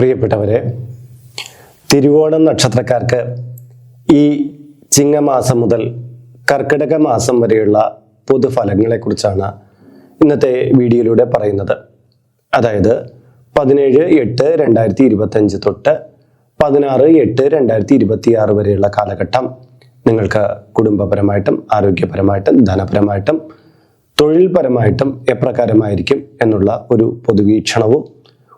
പ്രിയപ്പെട്ടവരെ തിരുവോണം നക്ഷത്രക്കാർക്ക് ഈ ചിങ്ങമാസം മുതൽ കർക്കിടക മാസം വരെയുള്ള പൊതുഫലങ്ങളെക്കുറിച്ചാണ് ഇന്നത്തെ വീഡിയോയിലൂടെ പറയുന്നത്. അതായത് പതിനേഴ് എട്ട് രണ്ടായിരത്തി ഇരുപത്തഞ്ച് തൊട്ട് പതിനാറ് എട്ട് രണ്ടായിരത്തി ഇരുപത്തി ആറ് വരെയുള്ള കാലഘട്ടം നിങ്ങൾക്ക് കുടുംബപരമായിട്ടും ആരോഗ്യപരമായിട്ടും ധനപരമായിട്ടും തൊഴിൽപരമായിട്ടും എപ്രകാരമായിരിക്കും എന്നുള്ള ഒരു പൊതുവീക്ഷണവും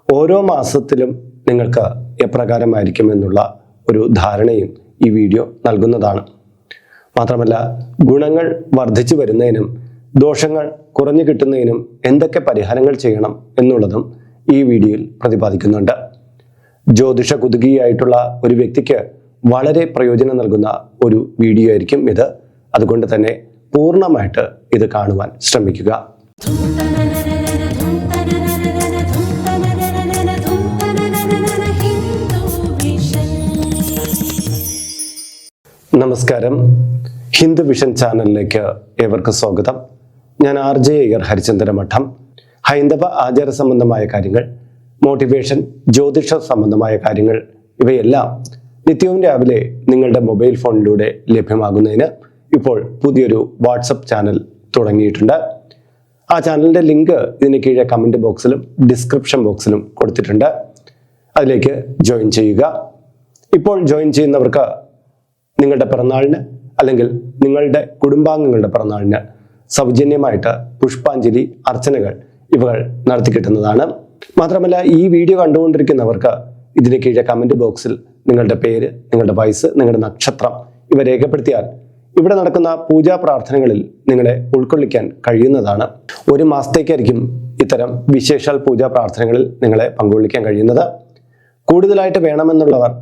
ഓരോ മാസത്തിലും നിങ്ങൾക്ക് എപ്രകാരമായിരിക്കും എന്നുള്ള ഒരു ധാരണയും ഈ വീഡിയോ നൽകുന്നതാണ്. മാത്രമല്ല ഗുണങ്ങൾ വർദ്ധിച്ചു വരുന്നതിനും ദോഷങ്ങൾ കുറഞ്ഞു കിട്ടുന്നതിനും എന്തൊക്കെ പരിഹാരങ്ങൾ ചെയ്യണം എന്നുള്ളതും ഈ വീഡിയോയിൽ പ്രതിപാദിക്കുന്നുണ്ട്. ജ്യോതിഷ കുതുകിയായിട്ടുള്ള ഒരു വ്യക്തിക്ക് വളരെ പ്രയോജനം നൽകുന്ന ഒരു വീഡിയോ ആയിരിക്കും ഇത്. അതുകൊണ്ട് തന്നെ പൂർണമായിട്ട് ഇത് കാണുവാൻ ശ്രമിക്കുക. നമസ്കാരം. ഹിന്ദു വിഷൻ ചാനലിലേക്ക് ഏവർക്കും സ്വാഗതം. ഞാൻ ആർ ജെ അയ്യർ ഹരിചന്ദ്ര മഠം ഹൈന്ദവ ആചാര സംബന്ധമായ കാര്യങ്ങൾ മോട്ടിവേഷൻ ജ്യോതിഷ സംബന്ധമായ കാര്യങ്ങൾ ഇവയെല്ലാം നിത്യവും രാവിലെ നിങ്ങളുടെ മൊബൈൽ ഫോണിലൂടെ ലഭ്യമാകുന്നതിന് ഇപ്പോൾ പുതിയൊരു വാട്സപ്പ് ചാനൽ തുടങ്ങിയിട്ടുണ്ട്. ആ ചാനലിന്റെ ലിങ്ക് ഇതിന് കീഴെ കമന്റ് ബോക്സിലും ഡിസ്ക്രിപ്ഷൻ ബോക്സിലും കൊടുത്തിട്ടുണ്ട്. അതിലേക്ക് ജോയിൻ ചെയ്യുക. ഇപ്പോൾ ജോയിൻ ചെയ്യുന്നവർക്ക് നിങ്ങളുടെ പിറന്നാളിന് അല്ലെങ്കിൽ നിങ്ങളുടെ കുടുംബാംഗങ്ങളുടെ പിറന്നാളിന് സൗജന്യമായിട്ട് പുഷ്പാഞ്ജലി അർച്ചനകൾ ഇവകൾ നടത്തി കിട്ടുന്നതാണ്. മാത്രമല്ല ഈ വീഡിയോ കണ്ടുകൊണ്ടിരിക്കുന്നവർക്ക് ഇതിന് കീഴെ കമന്റ് ബോക്സിൽ നിങ്ങളുടെ പേര് നിങ്ങളുടെ വയസ്സ് നിങ്ങളുടെ നക്ഷത്രം ഇവ രേഖപ്പെടുത്തിയാൽ ഇവിടെ നടക്കുന്ന പൂജാ പ്രാർത്ഥനകളിൽ നിങ്ങളെ ഉൾക്കൊള്ളിക്കാൻ കഴിയുന്നതാണ്. ഒരു മാസത്തേക്കായിരിക്കും ഇത്തരം വിശേഷാൽ പൂജാ പ്രാർത്ഥനകളിൽ നിങ്ങളെ പങ്കുകൊള്ളിക്കാൻ കഴിയുന്നത്. കൂടുതലായിട്ട് വേണമെന്നുള്ളവർ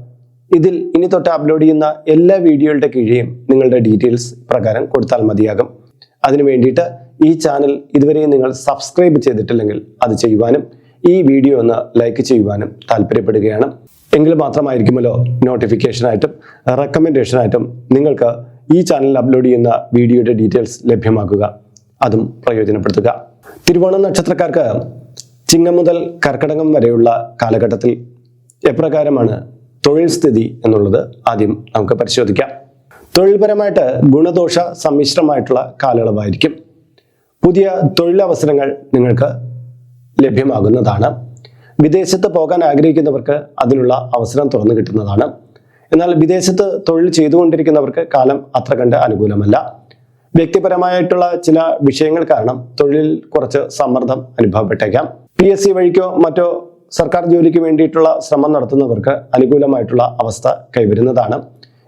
ഇതിൽ ഇനി തൊട്ട് അപ്ലോഡ് ചെയ്യുന്ന എല്ലാ വീഡിയോകളുടെ കീഴെയും നിങ്ങളുടെ ഡീറ്റെയിൽസ് പ്രകാരം കൊടുത്താൽ മതിയാകും. അതിനു വേണ്ടിയിട്ട് ഈ ചാനൽ ഇതുവരെയും നിങ്ങൾ സബ്സ്ക്രൈബ് ചെയ്തിട്ടില്ലെങ്കിൽ അത് ചെയ്യുവാനും ഈ വീഡിയോ ഒന്ന് ലൈക്ക് ചെയ്യുവാനും താല്പര്യപ്പെടുകയാണ്. എങ്കിൽ മാത്രമായിരിക്കുമല്ലോ നോട്ടിഫിക്കേഷനായിട്ടും റെക്കമെൻഡേഷനായിട്ടും നിങ്ങൾക്ക് ഈ ചാനലിൽ അപ്ലോഡ് ചെയ്യുന്ന വീഡിയോയുടെ ഡീറ്റെയിൽസ് ലഭ്യമാക്കുക. അതും പ്രയോജനപ്പെടുത്തുക. തിരുവോണം നക്ഷത്രക്കാർക്ക് ചിങ്ങം മുതൽ കർക്കടകം വരെയുള്ള കാലഘട്ടത്തിൽ എപ്രകാരമാണ് തൊഴിൽ സ്ഥിതി എന്നുള്ളത് ആദ്യം നമുക്ക് പരിശോധിക്കാം. തൊഴിൽപരമായിട്ട് ഗുണദോഷ സമ്മിശ്രമായിട്ടുള്ള കാലയളവായിരിക്കും. പുതിയ തൊഴിലവസരങ്ങൾ നിങ്ങൾക്ക് ലഭ്യമാകുന്നതാണ്. വിദേശത്ത് പോകാൻ ആഗ്രഹിക്കുന്നവർക്ക് അതിനുള്ള അവസരം തുറന്നു കിട്ടുന്നതാണ്. എന്നാൽ വിദേശത്ത് തൊഴിൽ ചെയ്തുകൊണ്ടിരിക്കുന്നവർക്ക് കാലം അത്ര കണ്ട് അനുകൂലമല്ല. വ്യക്തിപരമായിട്ടുള്ള ചില വിഷയങ്ങൾ കാരണം തൊഴിലിൽ കുറച്ച് സമ്മർദ്ദം അനുഭവപ്പെട്ടേക്കാം. പി എസ് സി വഴിക്കോ മറ്റോ സർക്കാർ ജോലിക്ക് വേണ്ടിയിട്ടുള്ള ശ്രമം നടത്തുന്നവർക്ക് അനുകൂലമായിട്ടുള്ള അവസ്ഥ കൈവരുന്നതാണ്.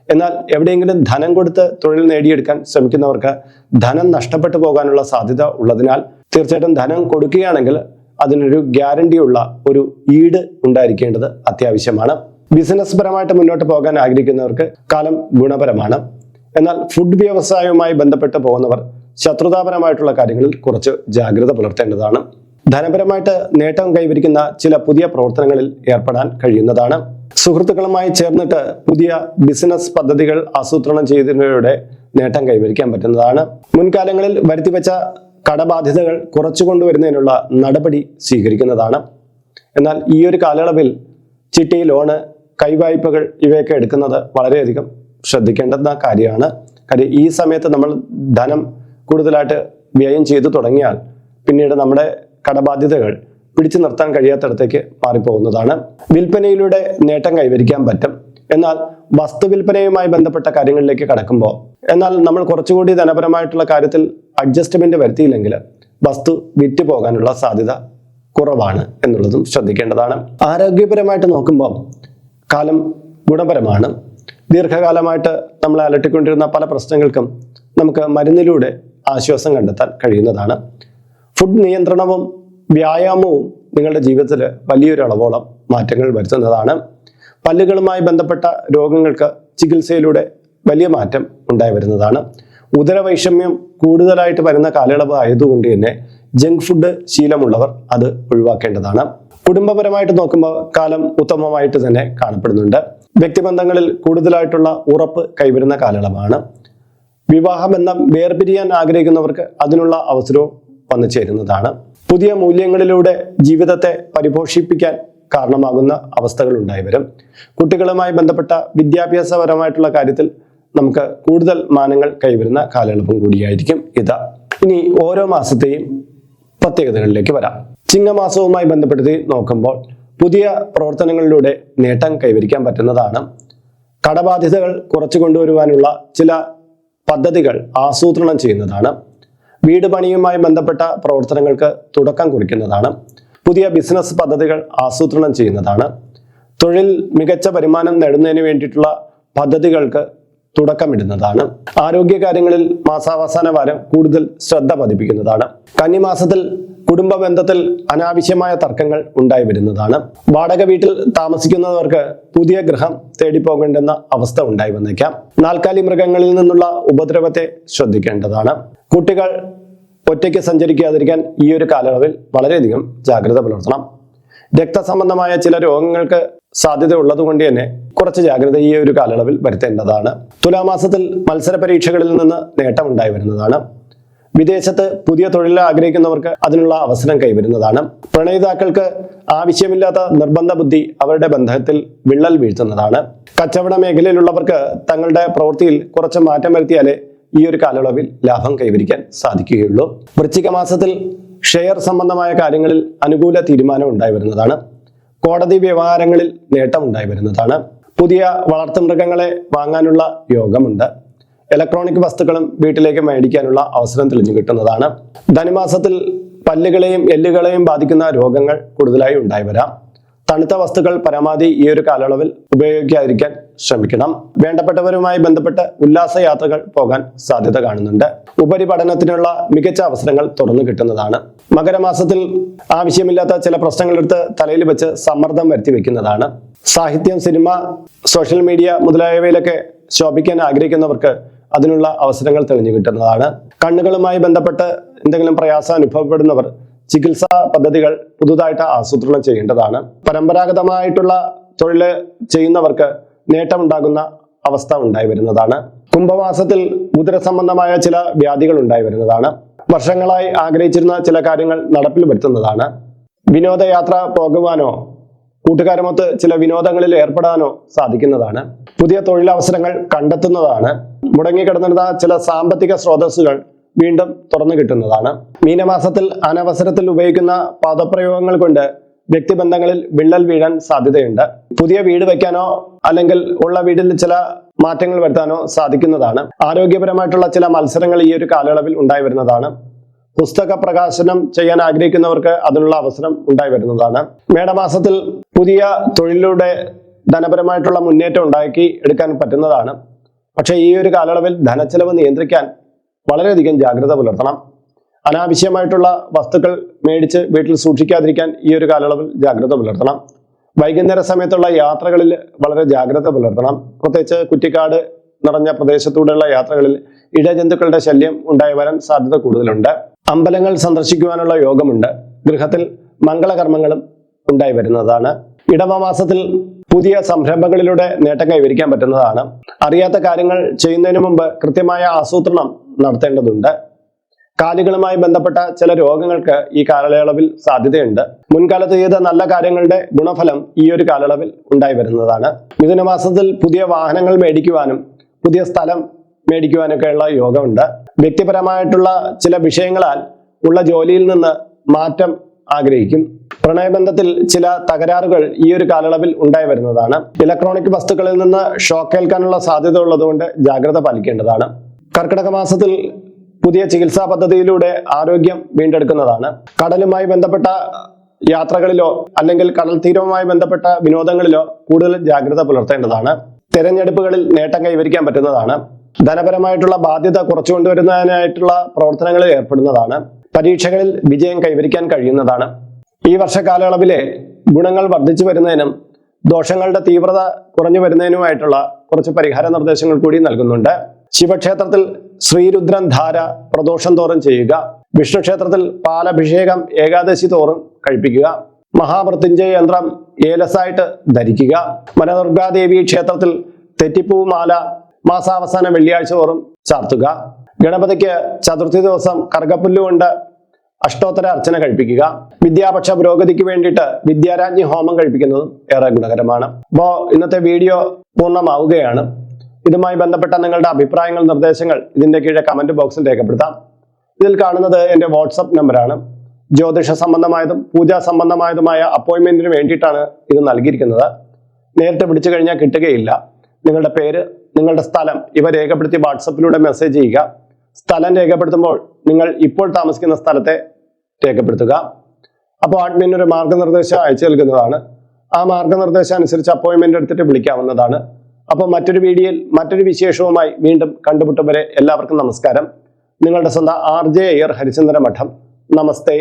എന്നാൽ എവിടെയെങ്കിലും ധനം കൊടുത്ത് തൊഴിൽ നേടിയെടുക്കാൻ ശ്രമിക്കുന്നവർക്ക് ധനം നഷ്ടപ്പെട്ടു പോകാനുള്ള സാധ്യത ഉള്ളതിനാൽ തീർച്ചയായിട്ടും ധനം കൊടുക്കുകയാണെങ്കിൽ അതിനൊരു ഗ്യാരണ്ടിയുള്ള ഒരു ഈട് ഉണ്ടായിരിക്കേണ്ടത് അത്യാവശ്യമാണ്. ബിസിനസ് പരമായിട്ട് മുന്നോട്ട് പോകാൻ ആഗ്രഹിക്കുന്നവർക്ക് കാലം ഗുണപരമാണ്. എന്നാൽ ഫുഡ് വ്യവസായവുമായി ബന്ധപ്പെട്ട് പോകുന്നവർ ശത്രുതാപരമായിട്ടുള്ള കാര്യങ്ങളിൽ കുറച്ച് ജാഗ്രത പുലർത്തേണ്ടതാണ്. ധനപരമായിട്ട് നേട്ടം കൈവരിക്കുന്ന ചില പുതിയ പ്രവർത്തനങ്ങളിൽ ഏർപ്പെടാൻ കഴിയുന്നതാണ്. സുഹൃത്തുക്കളുമായി ചേർന്നിട്ട് പുതിയ ബിസിനസ് പദ്ധതികൾ ആസൂത്രണം ചെയ്തതിലൂടെ നേട്ടം കൈവരിക്കാൻ പറ്റുന്നതാണ്. മുൻകാലങ്ങളിൽ വരുത്തിവെച്ച കടബാധ്യതകൾ കുറച്ചു കൊണ്ടുവരുന്നതിനുള്ള നടപടി സ്വീകരിക്കുന്നതാണ്. എന്നാൽ ഈ ഒരു കാലയളവിൽ ചിട്ടി ലോണ് കൈവായ്പകൾ ഇവയൊക്കെ എടുക്കുന്നത് വളരെയധികം ശ്രദ്ധിക്കേണ്ടുന്ന കാര്യമാണ്. കാര്യം ഈ സമയത്ത് നമ്മൾ ധനം കൂടുതലായിട്ട് വ്യയം ചെയ്തു തുടങ്ങിയാൽ പിന്നീട് നമ്മുടെ കടബാധ്യതകൾ പിടിച്ചു നിർത്താൻ കഴിയാത്തടത്തേക്ക് മാറിപ്പോകുന്നതാണ്. വിൽപ്പനയിലൂടെ നേട്ടം കൈവരിക്കാൻ പറ്റും. എന്നാൽ വസ്തുവിൽപ്പനയുമായി ബന്ധപ്പെട്ട കാര്യങ്ങളിലേക്ക് കടക്കുമ്പോൾ എന്നാൽ നമ്മൾ കുറച്ചുകൂടി ധനപരമായിട്ടുള്ള കാര്യത്തിൽ അഡ്ജസ്റ്റ്മെന്റ് വരുത്തിയില്ലെങ്കിൽ വസ്തു വിറ്റ് പോകാനുള്ള സാധ്യത കുറവാണ് എന്നുള്ളതും ശ്രദ്ധിക്കേണ്ടതാണ്. ആരോഗ്യപരമായിട്ട് നോക്കുമ്പോൾ കാലം ഗുണപരമാണ്. ദീർഘകാലമായിട്ട് നമ്മൾ അലട്ടിക്കൊണ്ടിരുന്ന പല പ്രശ്നങ്ങൾക്കും നമുക്ക് മരുന്നിലൂടെ ആശ്വാസം കണ്ടെത്താൻ കഴിയുന്നതാണ്. ഫുഡ് നിയന്ത്രണവും വ്യായാമവും നിങ്ങളുടെ ജീവിതത്തിൽ വലിയൊരു അളവോളം മാറ്റങ്ങൾ വരുത്തുന്നതാണ്. പല്ലുകളുമായി ബന്ധപ്പെട്ട രോഗങ്ങൾക്ക് ചികിത്സയിലൂടെ വലിയ മാറ്റം ഉണ്ടായി വരുന്നതാണ്. ഉദരവൈഷമ്യം കൂടുതലായിട്ട് വരുന്ന കാലയളവ് ആയതുകൊണ്ട് തന്നെ ജങ്ക് ഫുഡ് ശീലമുള്ളവർ അത് ഒഴിവാക്കേണ്ടതാണ്. കുടുംബപരമായിട്ട് നോക്കുമ്പോൾ കാലം ഉത്തമമായിട്ട് തന്നെ കാണപ്പെടുന്നുണ്ട്. വ്യക്തിബന്ധങ്ങളിൽ കൂടുതലായിട്ടുള്ള ഉറപ്പ് കൈവരുന്ന കാലയളവാണ്. വിവാഹബന്ധം വേർപിരിയാൻ ആഗ്രഹിക്കുന്നവർക്ക് അതിനുള്ള അവസരവും വന്നു ചേരുന്നതാണ്. പുതിയ മൂല്യങ്ങളിലൂടെ ജീവിതത്തെ പരിപോഷിപ്പിക്കാൻ കാരണമാകുന്ന അവസ്ഥകൾ ഉണ്ടായി വരും കുട്ടികളുമായി ബന്ധപ്പെട്ട വിദ്യാഭ്യാസപരമായിട്ടുള്ള കാര്യത്തിൽ നമുക്ക് കൂടുതൽ മാനങ്ങൾ കൈവരുന്ന കാലയളവും കൂടിയായിരിക്കും ഇത്. ഇനി ഓരോ മാസത്തെയും പ്രത്യേകതകളിലേക്ക് വരാം. ചിങ്ങമാസവുമായി ബന്ധപ്പെടുത്തി നോക്കുമ്പോൾ പുതിയ പ്രവർത്തനങ്ങളിലൂടെ നേട്ടം കൈവരിക്കാൻ പറ്റുന്നതാണ്. കടബാധ്യതകൾ കുറച്ചു കൊണ്ടുവരുവാനുള്ള ചില പദ്ധതികൾ ആസൂത്രണം ചെയ്യുന്നതാണ്. വീട് പണിയുമായി ബന്ധപ്പെട്ട പ്രവർത്തനങ്ങൾക്ക് തുടക്കം കുറിക്കുന്നതാണ്. പുതിയ ബിസിനസ് പദ്ധതികൾ ആസൂത്രണം ചെയ്യുന്നതാണ്. തൊഴിൽ മികച്ച വരുമാനം നേടുന്നതിന് വേണ്ടിയിട്ടുള്ള പദ്ധതികൾക്ക് തുടക്കമിടുന്നതാണ്. ആരോഗ്യ കാര്യങ്ങളിൽ മാസാവസാന വാരം കൂടുതൽ ശ്രദ്ധ പതിപ്പിക്കുന്നതാണ്. കന്നിമാസത്തിൽ കുടുംബ ബന്ധത്തിൽ അനാവശ്യമായ തർക്കങ്ങൾ ഉണ്ടായി വരുന്നതാണ്. വാടക വീട്ടിൽ താമസിക്കുന്നവർക്ക് പുതിയ ഗൃഹം തേടിപ്പോകേണ്ടെന്ന അവസ്ഥ ഉണ്ടായി വന്നേക്കാം. നാൽക്കാലി മൃഗങ്ങളിൽ നിന്നുള്ള ഉപദ്രവത്തെ ശ്രദ്ധിക്കേണ്ടതാണ്. കുട്ടികൾ ഒറ്റയ്ക്ക് സഞ്ചരിക്കാതിരിക്കാൻ ഈ ഒരു കാലയളവിൽ വളരെയധികം ജാഗ്രത പുലർത്തണം. രക്തസംബന്ധമായ ചില രോഗങ്ങൾക്ക് സാധ്യത ഉള്ളതുകൊണ്ട് തന്നെ കുറച്ച് ജാഗ്രത ഈ ഒരു കാലയളവിൽ വരുത്തേണ്ടതാണ്. തുലാമാസത്തിൽ മത്സര പരീക്ഷകളിൽ നിന്ന് നേട്ടമുണ്ടായി വരുന്നതാണ്. വിദേശത്ത് പുതിയ തൊഴിൽ ആഗ്രഹിക്കുന്നവർക്ക് അതിനുള്ള അവസരം കൈവരുന്നതാണ്. പ്രണയിതാക്കൾക്ക് ആവശ്യമില്ലാത്ത നിർബന്ധ ബുദ്ധി അവരുടെ ബന്ധത്തിൽ വിള്ളൽ വീഴ്ത്തുന്നതാണ്. കച്ചവട മേഖലയിലുള്ളവർക്ക് തങ്ങളുടെ പ്രവൃത്തിയിൽ കുറച്ച് മാറ്റം വരുത്തിയാലേ ഈ ഒരു കാലയളവിൽ ലാഭം കൈവരിക്കാൻ സാധിക്കുകയുള്ളൂ. വൃശ്ചിക മാസത്തിൽ ഷെയർ സംബന്ധമായ കാര്യങ്ങളിൽ അനുകൂല തീരുമാനം ഉണ്ടായി വരുന്നതാണ് കോടതി വ്യവഹാരങ്ങളിൽ നേട്ടം ഉണ്ടായി വരുന്നതാണ് പുതിയ വളർത്തുമൃഗങ്ങളെ വാങ്ങാനുള്ള യോഗമുണ്ട്. ഇലക്ട്രോണിക് വസ്തുക്കളും വീട്ടിലേക്ക് മേടിക്കാനുള്ള അവസരം തെളിഞ്ഞു കിട്ടുന്നതാണ്. ധനുമാസത്തിൽ പല്ലുകളെയും എല്ലുകളെയും ബാധിക്കുന്ന രോഗങ്ങൾ കൂടുതലായി ഉണ്ടായി വരാം തണുത്ത വസ്തുക്കൾ പരമാവധി ഈ ഒരു കാലയളവിൽ ഉപയോഗിക്കാതിരിക്കാൻ ശ്രമിക്കണം. വേണ്ടപ്പെട്ടവരുമായി ബന്ധപ്പെട്ട് ഉല്ലാസ യാത്രകൾ പോകാൻ സാധ്യത കാണുന്നുണ്ട്. ഉപരിപഠനത്തിനുള്ള മികച്ച അവസരങ്ങൾ തുറന്നു കിട്ടുന്നതാണ്. മകരമാസത്തിൽ ആവശ്യമില്ലാത്ത ചില പ്രശ്നങ്ങളെടുത്ത് തലയിൽ വെച്ച് സമ്മർദ്ദം വരുത്തി വെക്കുന്നതാണ്. സാഹിത്യം സിനിമ സോഷ്യൽ മീഡിയ മുതലായവയിലൊക്കെ ശോഭിക്കാൻ ആഗ്രഹിക്കുന്നവർക്ക് അതിനുള്ള അവസരങ്ങൾ തെളിഞ്ഞു കിട്ടുന്നതാണ്. കണ്ണുകളുമായി ബന്ധപ്പെട്ട് എന്തെങ്കിലും പ്രയാസം അനുഭവപ്പെടുന്നവർ ചികിത്സാ പദ്ധതികൾ പുതുതായിട്ട് ആസൂത്രണം ചെയ്യേണ്ടതാണ്. പരമ്പരാഗതമായിട്ടുള്ള തൊഴിൽ ചെയ്യുന്നവർക്ക് നേട്ടമുണ്ടാകുന്ന അവസ്ഥ ഉണ്ടായി വരുന്നതാണ്. കുംഭമാസത്തിൽ ഉദര സംബന്ധമായ ചില വ്യാധികൾ ഉണ്ടായി വരുന്നതാണ്. വർഷങ്ങളായി ആഗ്രഹിച്ചിരുന്ന ചില കാര്യങ്ങൾ നടപ്പിൽ വരുത്തുന്നതാണ്. വിനോദയാത്ര പോകുവാനോ കൂട്ടുകാരുമൊത്ത് ചില വിനോദങ്ങളിൽ ഏർപ്പെടാനോ സാധിക്കുന്നതാണ്. പുതിയ തൊഴിലവസരങ്ങൾ കണ്ടെത്തുന്നതാണ്. മുടങ്ങിക്കിടന്നിരുന്ന ചില സാമ്പത്തിക സ്രോതസ്സുകൾ വീണ്ടും തുറന്നു കിട്ടുന്നതാണ്. മീനമാസത്തിൽ അനവസരത്തിൽ ഉപയോഗിക്കുന്ന പദപ്രയോഗങ്ങൾ കൊണ്ട് വ്യക്തിബന്ധങ്ങളിൽ വിള്ളൽ വീഴാൻ സാധ്യതയുണ്ട്. പുതിയ വീട് വയ്ക്കാനോ അല്ലെങ്കിൽ ഉള്ള വീടിൽ ചില മാറ്റങ്ങൾ വരുത്താനോ സാധിക്കുന്നതാണ്. ആരോഗ്യപരമായിട്ടുള്ള ചില മത്സരങ്ങൾ ഈ ഒരു കാലയളവിൽ ഉണ്ടായി വരുന്നതാണ്. പുസ്തക പ്രകാശനം ചെയ്യാൻ ആഗ്രഹിക്കുന്നവർക്ക് അതിനുള്ള അവസരം ഉണ്ടായി വരുന്നതാണ്. മേടമാസത്തിൽ പുതിയ തൊഴിലിലൂടെ ധനപരമായിട്ടുള്ള മുന്നേറ്റം ഉണ്ടാക്കി എടുക്കാൻ പറ്റുന്നതാണ്. പക്ഷേ ഈ ഒരു കാലയളവിൽ ധനച്ചെലവ് നിയന്ത്രിക്കാൻ വളരെയധികം ജാഗ്രത പുലർത്തണം. അനാവശ്യമായിട്ടുള്ള വസ്തുക്കൾ മേടിച്ച് വീട്ടിൽ സൂക്ഷിക്കാതിരിക്കാൻ ഈ ഒരു കാലയളവിൽ ജാഗ്രത പുലർത്തണം. വൈകുന്നേര സമയത്തുള്ള യാത്രകളിൽ വളരെ ജാഗ്രത പുലർത്തണം. പ്രത്യേകിച്ച് കുറ്റിക്കാട് നിറഞ്ഞ പ്രദേശത്തൂടെയുള്ള യാത്രകളിൽ ഇടജന്തുക്കളുടെ ശല്യം ഉണ്ടായി വരാൻ സാധ്യത കൂടുതലുണ്ട്. അമ്പലങ്ങൾ സന്ദർശിക്കുവാനുള്ള യോഗമുണ്ട്. ഗൃഹത്തിൽ മംഗളകർമ്മങ്ങളും ഉണ്ടായി വരുന്നതാണ്. ഇടവമാസത്തിൽ പുതിയ സംരംഭങ്ങളിലൂടെ നേട്ടം കൈവരിക്കാൻ പറ്റുന്നതാണ്. അറിയാത്ത കാര്യങ്ങൾ ചെയ്യുന്നതിന് മുമ്പ് കൃത്യമായ ആസൂത്രണം നടത്തേണ്ടതുണ്ട്. കാലുകളുമായി ബന്ധപ്പെട്ട ചില രോഗങ്ങൾക്ക് ഈ കാലയളവിൽ സാധ്യതയുണ്ട്. മുൻകാലത്ത് ചെയ്ത നല്ല കാര്യങ്ങളുടെ ഗുണഫലം ഈ ഒരു കാലയളവിൽ ഉണ്ടായി വരുന്നതാണ്. മിഥുനമാസത്തിൽ പുതിയ വാഹനങ്ങൾ മേടിക്കുവാനും പുതിയ സ്ഥലം മേടിക്കുവാനൊക്കെയുള്ള യോഗമുണ്ട്. വ്യക്തിപരമായിട്ടുള്ള ചില വിഷയങ്ങളാൽ ഉള്ള ജോലിയിൽ നിന്ന് മാറ്റം ആഗ്രഹിക്കും. പ്രണയബന്ധത്തിൽ ചില തകരാറുകൾ ഈ ഒരു കാലയളവിൽ ഉണ്ടായി വരുന്നതാണ്. ഇലക്ട്രോണിക് വസ്തുക്കളിൽ നിന്ന് ഷോക്കേൽക്കാനുള്ള സാധ്യത ഉള്ളതുകൊണ്ട് ജാഗ്രത പാലിക്കേണ്ടതാണ്. കർക്കിടക മാസത്തിൽ പുതിയ ചികിത്സാ പദ്ധതിയിലൂടെ ആരോഗ്യം വീണ്ടെടുക്കുന്നതാണ്. കടലുമായി ബന്ധപ്പെട്ട യാത്രകളിലോ അല്ലെങ്കിൽ കടൽ തീരവുമായി ബന്ധപ്പെട്ട വിനോദങ്ങളിലോ കൂടുതൽ ജാഗ്രത പുലർത്തേണ്ടതാണ്. തെരഞ്ഞെടുപ്പുകളിൽ നേട്ടം കൈവരിക്കാൻ പറ്റുന്നതാണ്. ധനപരമായിട്ടുള്ള ബാധ്യത കുറച്ചുകൊണ്ടുവരുന്നതിനായിട്ടുള്ള പ്രവർത്തനങ്ങളിൽ ഏർപ്പെടുന്നതാണ്. പരീക്ഷകളിൽ വിജയം കൈവരിക്കാൻ കഴിയുന്നതാണ്. ഈ വർഷ കാലയളവിലെ ഗുണങ്ങൾ വർദ്ധിച്ചു വരുന്നതിനും ദോഷങ്ങളുടെ തീവ്രത കുറഞ്ഞു വരുന്നതിനുമായിട്ടുള്ള കുറച്ച് പരിഹാര നിർദ്ദേശങ്ങൾ കൂടി നൽകുന്നുണ്ട്. ശിവക്ഷേത്രത്തിൽ ശ്രീരുദ്രൻ ധാര പ്രദോഷം തോറും ചെയ്യുക. വിഷ്ണുക്ഷേത്രത്തിൽ പാലഭിഷേകം ഏകാദശി തോറും കഴിപ്പിക്കുക. മഹാമൃത്യുഞ്ജയ യന്ത്രം ഏലസായിട്ട് ധരിക്കുക. മനദുർഗാദേവി ക്ഷേത്രത്തിൽ തെറ്റിപ്പൂ മാല മാസാവസാന വെള്ളിയാഴ്ച തോറും ചാർത്തുക. ഗണപതിക്ക് ചതുർത്ഥി ദിവസം കറുകപ്പുല്ലുകൊണ്ട് അഷ്ടോത്തര അർച്ചന കഴിപ്പിക്കുക. വിദ്യാപക്ഷ പുരോഗതിക്ക് വേണ്ടിയിട്ട് വിദ്യാരാജ്ഞി ഹോമം കഴിപ്പിക്കുന്നതും ഏറെ ഗുണകരമാണ്. അപ്പോൾ ഇന്നത്തെ വീഡിയോ പൂർണമാവുകയാണ്. ഇതുമായി ബന്ധപ്പെട്ട നിങ്ങളുടെ അഭിപ്രായങ്ങൾ നിർദ്ദേശങ്ങൾ ഇതിന്റെ കീഴെ കമന്റ് ബോക്സിൽ രേഖപ്പെടുത്താം. ഇതിൽ കാണുന്നത് എന്റെ വാട്സപ്പ് നമ്പറാണ് ജ്യോതിഷ സംബന്ധമായതും പൂജാ സംബന്ധമായതുമായ അപ്പോയിന്റ്മെന്റിന് വേണ്ടിയിട്ടാണ് ഇത് നൽകിയിരിക്കുന്നത്. നേരത്തെ വിളിച്ചു കഴിഞ്ഞാൽ കിട്ടുകയില്ല. നിങ്ങളുടെ പേര് നിങ്ങളുടെ സ്ഥലം ഇവ രേഖപ്പെടുത്തി വാട്സപ്പിലൂടെ മെസ്സേജ് ചെയ്യുക. സ്ഥലം രേഖപ്പെടുത്തുമ്പോൾ നിങ്ങൾ ഇപ്പോൾ താമസിക്കുന്ന സ്ഥലത്തെ രേഖപ്പെടുത്തുക. അപ്പോൾ അഡ്മിൻ ഒരു മാർഗനിർദ്ദേശം അയച്ചു നൽകുന്നതാണ്. ആ മാർഗനിർദ്ദേശം അനുസരിച്ച് അപ്പോയിന്റ്മെന്റ് എടുത്തിട്ട് വിളിക്കാവുന്നതാണ്. അപ്പോൾ മറ്റൊരു വീഡിയോയിൽ മറ്റൊരു വിശേഷവുമായി വീണ്ടും കണ്ടുമുട്ടും വരെ എല്ലാവർക്കും നമസ്കാരം. നിങ്ങളുടെ സ്വന്തം ആർ ജെ അയ്യർ ഹരിചന്ദ്ര മഠം നമസ്തേ.